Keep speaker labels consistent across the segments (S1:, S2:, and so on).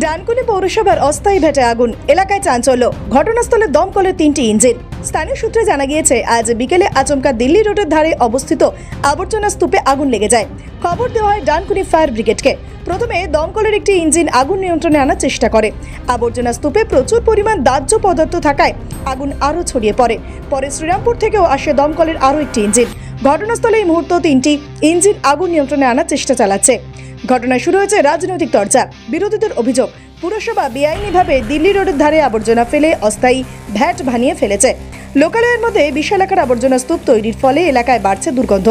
S1: ডানকুনি পৌরসভার অস্থায়ী ভেটে আগুন, এলাকায় চাঞ্চল্য। ঘটনাস্থলে দমকলের তিনটি ইঞ্জিন। স্থানীয় সূত্রে জানা গিয়েছে, আজ বিকেলে আচমকা দিল্লি রোডের ধারে অবস্থিত আবর্জনা স্তূপে আগুন লেগে যায়। খবর দেওয়া হয় ডানকুনি ফায়ার ব্রিগেডকে। প্রথমে দমকলের একটি ইঞ্জিন আগুন নিয়ন্ত্রণে আনার চেষ্টা করে। আবর্জনা স্তূপে প্রচুর পরিমাণ দাহ্য পদার্থ থাকায় আগুন আরও ছড়িয়ে পড়ে। পরে শ্রীরামপুর থেকেও আসে দমকলের আরও একটি ইঞ্জিন। ঘটনাস্থলে এই মুহূর্ত তিনটি ইঞ্জিন আগুন নিয়ন্ত্রণে আনার চেষ্টা চালাচ্ছে। ঘটনা শুরু হয়েছে রাজনৈতিক চর্চা, বিরোধীদের অভিযোগ পুরসভা বেআইনিভাবে দিল্লি রোডের ধারে আবর্জনা ফেলে অস্থায়ী ভ্যাট ভানিয়ে ফেলেছে। লোকালয়ের মধ্যে বিশাল আকার আবর্জনা স্তূপ তৈরির ফলে এলাকায় বাড়ছে দুর্গন্ধ।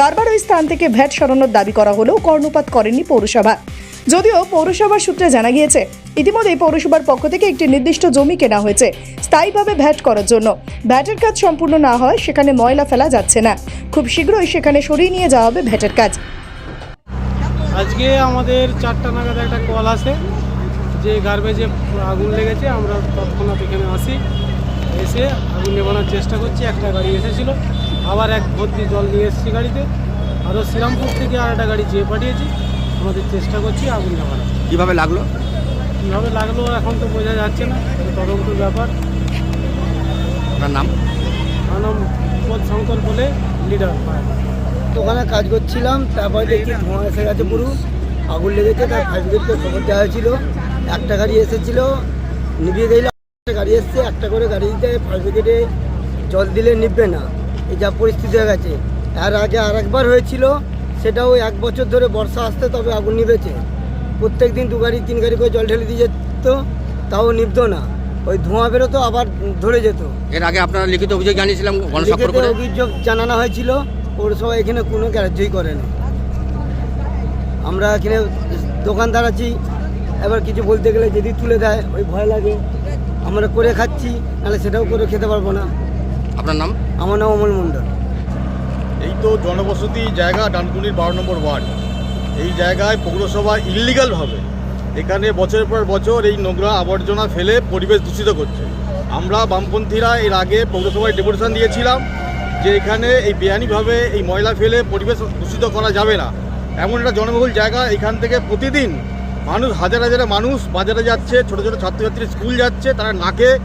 S1: বারবার ওই স্থান থেকে ভ্যাট সরানোর দাবি করা হলেও কর্ণপাত করেনি পৌরসভা। যদিও পৌরসভার সূত্রে জানা গিয়েছে ইতিমধ্যে পৌরসভার পক্ষ থেকে একটি নির্দিষ্ট জমি কেনা হয়েছে। স্থায়ীভাবে ভ্যাট করার জন্য। ভ্যাটের কাজ সম্পূর্ণ না হয়, সেখানে ময়লা ফেলা যাচ্ছে না। খুব শীঘ্রই সেখানে সরিয়ে নিয়ে যাওয়া হবে ভ্যাটের কাজ।
S2: আজকে আমাদের চারটা নাগাদ একটা কল আসে। যে গার্বেজে আগুন লেগেছে আমরা তৎক্ষণাৎ এখানে আসি। এসে আগুন নেবানোর চেষ্টা করছি একটা গাড়ি এসেছিল। আবার এক ভর্তি জল নিয়ে এসেছি গাড়িতে। আরও শ্রীরামপুর থেকে আর একটা গাড়ি চেয়ে পাঠিয়েছি। আমাদের চেষ্টা করছি আগুন নেবানোর
S3: কীভাবে লাগল?
S2: কীভাবে লাগল এখন তো বোঝা যাচ্ছে না তদন্তের ব্যাপার।
S3: আপনার নাম?
S2: আমার নাম পদ শঙ্কর বলে লিডার
S4: ওখানে কাজ করছিলাম তারপরে দেখি ধোঁয়া এসে গেছে পুরো। আগুন লেগেছে তার ব্রিগেডকে খবর দেওয়া হয়েছিল। একটা গাড়ি এসেছিল নিভিয়ে দিলে একটা গাড়ি এসছে একটা করে গাড়িতে ফায়ার ব্রিগেডে জল দিলে নিববে না। এই যা পরিস্থিতি হয়ে গেছে। এর আগে আর একবার হয়েছিল সেটাও এক বছর ধরে বর্ষা আসতে তবে আগুন নিভেছে। প্রত্যেক দিন দু গাড়ি তিন গাড়ি করে জল ঢেলে দিয়ে যেত তাও নিভতো না। ওই ধোঁয়া বেরোতো আবার ধরে যেত।
S3: এর আগে আপনারা লিখিত অভিযোগ জানিয়েছিলাম
S4: লিখিত অভিযোগ জানানো হয়েছিল পৌরসভা এখানে কোনো গ্রাহ্যই করেনি। আমরা এখানে দোকানদার আছি এবার কিছু বলতে গেলে যদি তুলে দেয় ওই ভয় লাগে। আমরা করে খাচ্ছি নাহলে সেটাও করে খেতে পারব না।
S3: আপনার নাম?
S4: আমার নাম অমল মণ্ডল।
S5: এই তো জনবসতি জায়গা ডানকুনির বারো নম্বর ওয়ার্ড। এই জায়গায় পৌরসভা ইল্লিগালভাবে এখানে বছরের পর বছর এই নোংরা আবর্জনা ফেলে পরিবেশ দূষিত করছে। আমরা বামপন্থীরা এর আগে পৌরসভায় ডেপুটেশন দিয়েছিলাম যে এখানে এই বেআইনিভাবে এই ময়লা ফেলে পরিবেশ দূষিত করা যাবে না। এমন একটা জনবহুল জায়গা এখান থেকে প্রতিদিন মানুষ, হাজার হাজার মানুষ বাজারে যাচ্ছে, ছোটো ছোটো ছাত্রছাত্রী স্কুল যাচ্ছে, তারা নাকে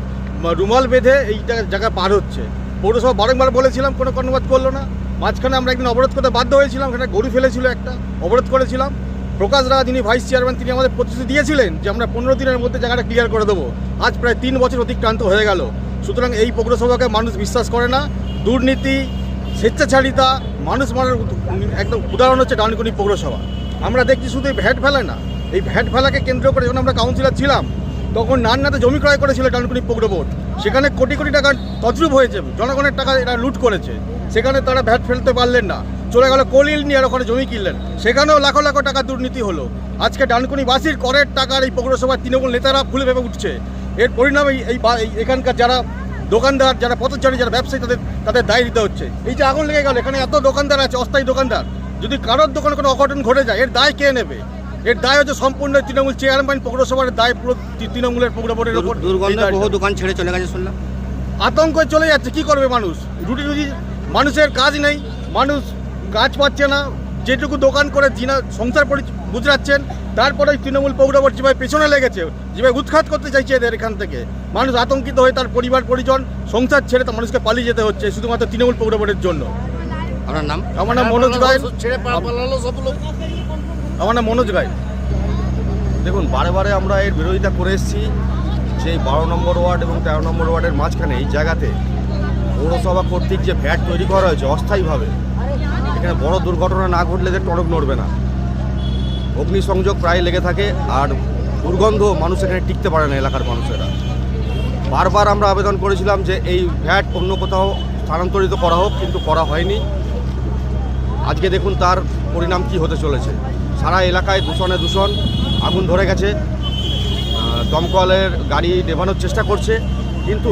S5: রুমাল বেঁধে এই জায়গা- পার হচ্ছে। পৌরসভা বারংবার বলেছিলাম, কোনো কর্ণপাত করল না। মাঝখানে আমরা একদিন অবরোধ করতে বাধ্য হয়েছিলাম এখানে গরু ফেলেছিল একটা, অবরোধ করেছিলাম। প্রকাশ রায়, যিনি ভাইস চেয়ারম্যান, তিনি আমাদের প্রতিশ্রুতি দিয়েছিলেন যে আমরা পনেরো দিনের মধ্যে জায়গাটা ক্লিয়ার করে দেবো। আজ প্রায় তিন বছর অতিক্রান্ত হয়ে গেল। সুতরাং এই পৌরসভাকে মানুষ বিশ্বাস করে না। দুর্নীতি, স্বেচ্ছাচারিতা, মানুষ মারার একদম উদাহরণ হচ্ছে ডানকুনি পৌরসভা। আমরা দেখছি শুধু ভ্যাট ফেলে না এই ভ্যাট ফেলাকে কেন্দ্র করে যখন আমরা কাউন্সিলর ছিলাম, তখন নান্নাতে জমি ক্রয় করেছিল ডানকুনি পৌর বোর্ড। সেখানে কোটি কোটি টাকা তছরূপ হয়েছে, জনগণের টাকা এরা লুট করেছে। সেখানে তারা ভ্যাট ফেলতে পারলেন না। চলে গেল কলিল নিয়ে আর ওখানে জমি কিনলেন। সেখানেও লাখো লাখো টাকা দুর্নীতি হলো। আজকে ডানকুনি বাসির করের টাকার এই পৌরসভার তৃণমূল নেতারা ফুলে ভেবে উঠছে। এর পরিণামে এই এখানকার যারা দোকানদার, যারা পথচারী, যারা ব্যবসায়ী, তাদের তাদের দায় দিতে হচ্ছে। এই যে আগুন লেগে গেল, এখানে এত দোকানদার আছে, অস্থায়ী দোকানদার। যদি কারোর দোকানে কোনো অঘটন ঘটে যায়, এর দায় কে নেবে? এর দায় হচ্ছে সম্পূর্ণ তৃণমূল চেয়ারম্যান পৌরসভার দায় পুরো তৃণমূলের পৌর বোর্ডের ওপর
S3: দুর্গন্ধ। বহু দোকান ছেড়ে চলে গেছে শুনলাম।
S5: আতঙ্ক চলে যাচ্ছে কি করবে মানুষ? রুটি রুজি মানুষের কাজ নেই মানুষ কাজ পাচ্ছে না যেটুকু দোকান করে জিনা সংসার পরি গুজরাচ্ছেন তারপরে তৃণমূল পৌরবর যেভাবে পেছনে লেগেছে যেভাবে উৎখাত করতে চাইছে এদের এখান থেকে। মানুষ আতঙ্কিত হয়ে তার পরিবার পরিজন সংসার ছেড়ে তার মানুষকে পালিয়ে যেতে হচ্ছে শুধুমাত্র তৃণমূল পৌরবরের জন্য।
S3: আপনার নাম?
S5: আমার নাম মনোজ রায়। আমার নাম মনোজ রায়।
S6: দেখুন, বারে বারে আমরা এর বিরোধিতা করে এসেছি যে এই বারো নম্বর ওয়ার্ড এবং তেরো নম্বর ওয়ার্ডের মাঝখানে এই জায়গাতে পৌরসভা কর্তৃক যে ভ্যাট তৈরি করা হয়েছে অস্থায়ীভাবে, এখানে বড় দুর্ঘটনা না ঘটলে এদের টনক নড়বে না। অগ্নিসংযোগ প্রায় লেগে থাকে আর দুর্গন্ধ মানুষ এখানে টিকতে পারে না এলাকার মানুষেরা। বারবার আমরা আবেদন করেছিলাম যে এই ভ্যাট অন্য কোথাও স্থানান্তরিত করা হোক, কিন্তু করা হয়নি। আজকে দেখুন তার পরিণাম কি হতে চলেছে। সারা এলাকায় দূষণে দূষণ, আগুন ধরে গেছে। দমকলের গাড়ি নেভানোর চেষ্টা করছে, কিন্তু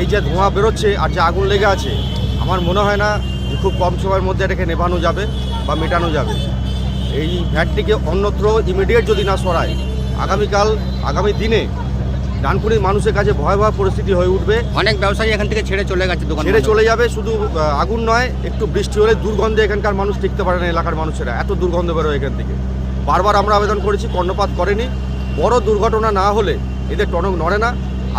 S6: এই যে ধোঁয়া বেরোচ্ছে আর যে আগুন লেগে আছে, আমার মনে হয় না যে খুব কম সময়ের মধ্যে এটাকে নেভানো যাবে বা মেটানো যাবে। এই ভ্যাটটিকে অন্যত্র ইমিডিয়েট যদি না সরায়, আগামীকাল, আগামী দিনে ডানকুনির মানুষের কাছে ভয়াবহ পরিস্থিতি হয়ে উঠবে।
S3: অনেক ব্যবসায়ী এখান থেকে ছেড়ে চলে গেছে দোকান
S6: ছেড়ে চলে যাবে শুধু আগুন নয় একটু বৃষ্টি হলে দুর্গন্ধে এখানকার মানুষ টিকতে পারে না এলাকার মানুষেরা। এত দুর্গন্ধ বেরোয় এখান থেকে। বারবার আমরা আবেদন করেছি কর্ণপাত করেনি। বড় দুর্ঘটনা না হলে এদের টনক নড়ে না।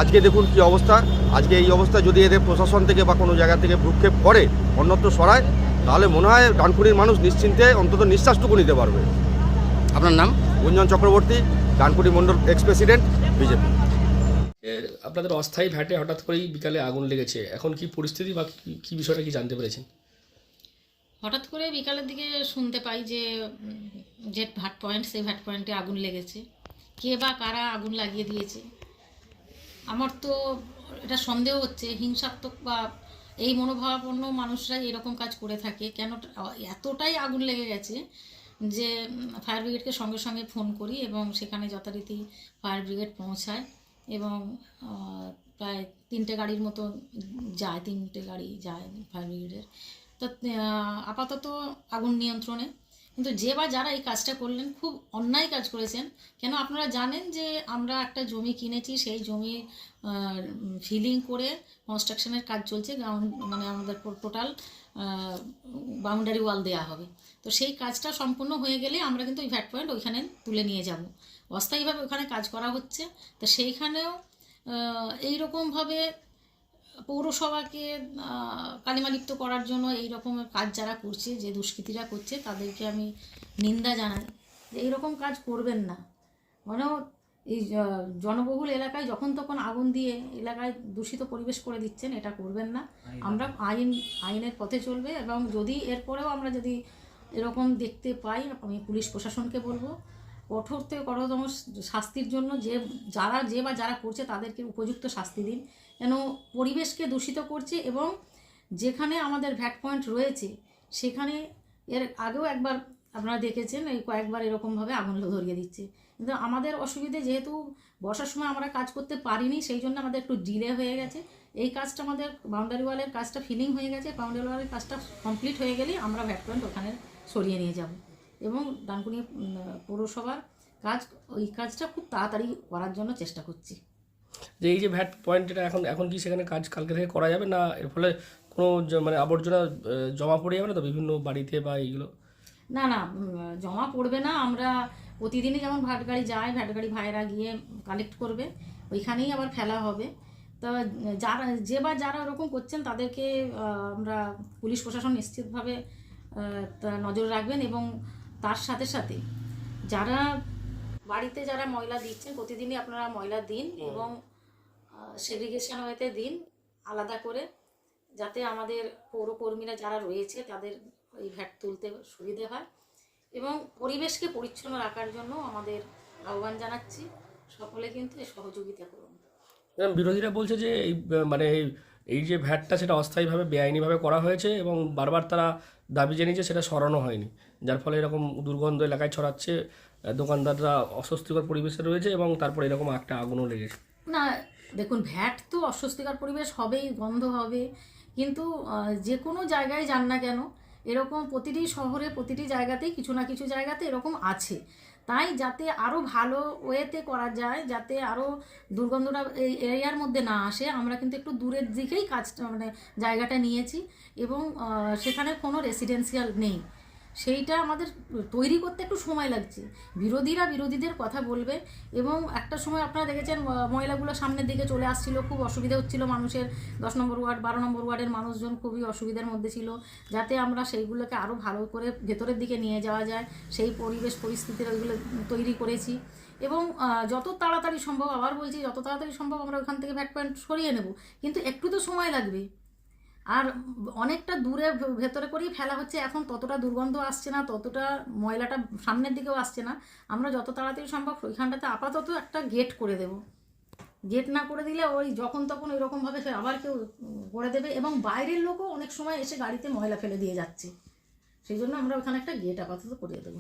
S6: আজকে দেখুন কি অবস্থা। আজকে এই অবস্থা যদি এদের প্রশাসন থেকে বা কোনো জায়গা থেকে ভ্রুক্ষেপ করে অন্যত্র সরায় তাহলে মনে হয় ডানকুনির মানুষ নিশ্চিন্তে অন্তত নিঃশ্বাসটুকু নিতে পারবে।
S3: আপনার নাম?
S6: Gunjan Chakraborty Dankuni Mandal ex president BJP.
S7: আপনাদের অস্থায়ী ভ্যাটে হঠাৎ করেই বিকালে আগুন লেগেছে। এখন কি পরিস্থিতি বা কি- বিষয়টা কি জানতে পেরেছেন?
S8: হঠাৎ করে বিকালের দিকে শুনতে পাই যে যে ভাট পয়েন্ট, সেই ভাট পয়েন্টে আগুন লেগেছে। কে বা কারা আগুন লাগিয়ে দিয়েছে? আমার তো এটা সন্দেহ হচ্ছে, হিংসাত্মক বা এই মনোভাবাপন্ন মানুষরা এরকম কাজ করে থাকে। কেন এতটাই আগুন লেগে গেছে যে ফায়ার ব্রিগেডকে সঙ্গে সঙ্গে ফোন করি এবং সেখানে যথারীতি ফায়ার ব্রিগেড পৌঁছায়। এবং প্রায় তিনটে গাড়ির মতো যায়, তিনটে গাড়ি যায় ফায়ার ব্রিগেডের তো আপাতত আগুন নিয়ন্ত্রণে। কিন্তু যে বা যারা এই কাজটা করলেন, খুব অন্যায় কাজ করেছেন। কেন আপনারা জানেন যে আমরা একটা জমি কিনেছি, সেই জমি ফিলিং করে কনস্ট্রাকশনের কাজ চলছে। গ্রাউন্ড মানে আমাদের টোটাল বাউন্ডারি ওয়াল দেওয়া হবে। তো সেই কাজটা সম্পূর্ণ হয়ে গেলে আমরা কিন্তু ওই ভ্যাট পয়েন্ট ওইখানে তুলে নিয়ে যাব। অস্থায়ীভাবে ওখানে কাজ করা হচ্ছে। তো সেইখানেও এই রকমভাবে পৌরসভাকে কালিমালিপ্ত করার জন্য এই রকমের কাজ যারা করছে যে দুষ্কৃতীরা করছে তাদেরকে আমি নিন্দা জানাই যে এইরকম কাজ করবেন না। মানে এই জনবহুল এলাকায় যখন তখন আগুন দিয়ে এলাকায় দূষিত পরিবেশ করে দিচ্ছেন এটা করবেন না। আমরা আইন আইনের পথে চলবে এবং যদি এরপরেও আমরা যদি এরকম দেখতে পাই আমি পুলিশ প্রশাসনকে বলব কঠোর থেকে কঠোরতম শাস্তির জন্য যে, যারা যে বা যারা করছে তাদেরকে উপযুক্ত শাস্তি দিন। কেন পরিবেশকে দূষিত করছে এবং যেখানে আমাদের ভ্যাট পয়েন্ট রয়েছে, সেখানে এর আগেও একবার আপনারা দেখেছেন, এই কয়েকবার এরকমভাবে আগুন ধরিয়ে দিচ্ছে। কিন্তু আমাদের অসুবিধে যেহেতু বর্ষার সময় আমরা কাজ করতে পারিনি, সেই জন্য আমাদের একটু ডিলে হয়ে গেছে। এই কাজটা আমাদের বাউন্ডারি ওয়ালের কাজটা ফিলিং হয়ে গেছে বাউন্ডারি ওয়ালের কাজটা কমপ্লিট হয়ে গেলেই আমরা ভ্যাট পয়েন্ট ওখানে সরিয়ে নিয়ে যাব। এবং ডানকুনি পৌরসভার কাজ ওই কাজটা খুব তাড়াতাড়ি করার জন্য চেষ্টা করছি।
S7: যে এই যে ভ্যাট পয়েন্ট এটা এখন এখন কি সেখানে কাজ কালকে থেকে করা যাবে? না এর ফলে কোনো মানে আবর্জনা জমা পড়ে যাবে না তো বিভিন্ন বাড়িতে বা এইগুলো?
S8: না না জমা পড়বে না। আমরা প্রতিদিনই যেমন ভাট গাড়ি যায় ভাট গাড়ি ভাইরা গিয়ে কালেক্ট করবে ওইখানেই আবার ফেলা হবে। তো যারা যে বা যারা ওরকম করছেন তাদেরকে আমরা পুলিশ প্রশাসন নিশ্চিতভাবে নজর রাখবেন এবং তার সাথে সাথে যারা বাড়িতে যারা ময়লা দিচ্ছেন প্রতিদিনই আপনারা ময়লা দিন এবং সেগ্রিগেশন হইতে দিন আলাদা করে যাতে আমাদের পৌরকর্মীরা যারা রয়েছে তাদের এই ভ্যাট তুলতে সুবিধে হয় এবং পরিবেশকে পরিচ্ছন্ন রাখার জন্য আমাদের আহ্বান জানাচ্ছি। সকলে কিন্তু সহযোগিতা করুন।
S7: বিরোধীরা বলছে যে এই মানে এই এই যে ভ্যাটটা সেটা অস্থায়ীভাবে বেআইনিভাবে করা হয়েছে এবং বারবার তারা দাবি জানিয়েছে সেটা সরানো হয়নি। যার ফলে এরকম দুর্গন্ধ এলাকায় ছড়াচ্ছে দোকানদাররা অস্বস্তিকর পরিবেশে রয়েছে এবং তারপরে এরকম একটা আগুনও লেগেছে।
S8: না, দেখুন, ভ্যাট তো অস্বস্তিকর পরিবেশ হবেই, গন্ধ হবে, কিন্তু যে কোনো জায়গায় যান না কেন, এরকম প্রতিটি শহরে, প্রতিটি জায়গাতেই কিছু না কিছু জায়গাতে এরকম আছে। তাই যাতে আরও ভালো ওয়েতে করা যায়, যাতে আরও দুর্গন্ধটা এই এরিয়ার মধ্যে না আসে, আমরা কিন্তু একটু দূরের দিকেই কাজটা মানে জায়গাটা নিয়েছি এবং সেখানে কোনো রেসিডেন্সিয়াল নেই। সেইটা আমাদের তৈরি করতে একটু সময় লাগছে। বিরোধীরা বিরোধীদের কথা বলবে এবং একটা সময় আপনারা দেখেছেন ময়লাগুলো সামনের দিকে চলে আসছিল, খুব অসুবিধা হচ্ছিল মানুষের। দশ নম্বর ওয়ার্ড, বারো নম্বর ওয়ার্ডের মানুষজন খুবই অসুবিধার মধ্যে ছিল, যাতে আমরা সেইগুলোকে আরও ভালো করে ভেতরের দিকে নিয়ে যাওয়া যায়। সেই পরিবেশ পরিস্থিতির ওইগুলো তৈরি করেছি এবং যত তাড়াতাড়ি সম্ভব, আবার বলছি যত তাড়াতাড়ি সম্ভব আমরা ওখান থেকে ভ্যাট পয়েন্ট সরিয়ে নেব। কিন্তু একটু তো সময় লাগবে। আর অনেকটা দূরে ভেতরে করেই ফেলা হচ্ছে। এখন ততটা দুর্গন্ধ আসছে না, ততটা ময়লাটা সামনের দিকেও আসছে না। আমরা যত তাড়াতাড়ি সম্ভব ওইখানটাতে আপাতত একটা গেট করে দেব। গেট না করে দিলে ওই যখন তখন ওইরকমভাবে সে আবার কেউ করে দেবে এবং বাইরের লোকও অনেক সময় এসে গাড়িতে ময়লা ফেলে দিয়ে যাচ্ছে। সেই জন্য আমরা ওখানে একটা গেট আপাতত করিয়ে দেবো।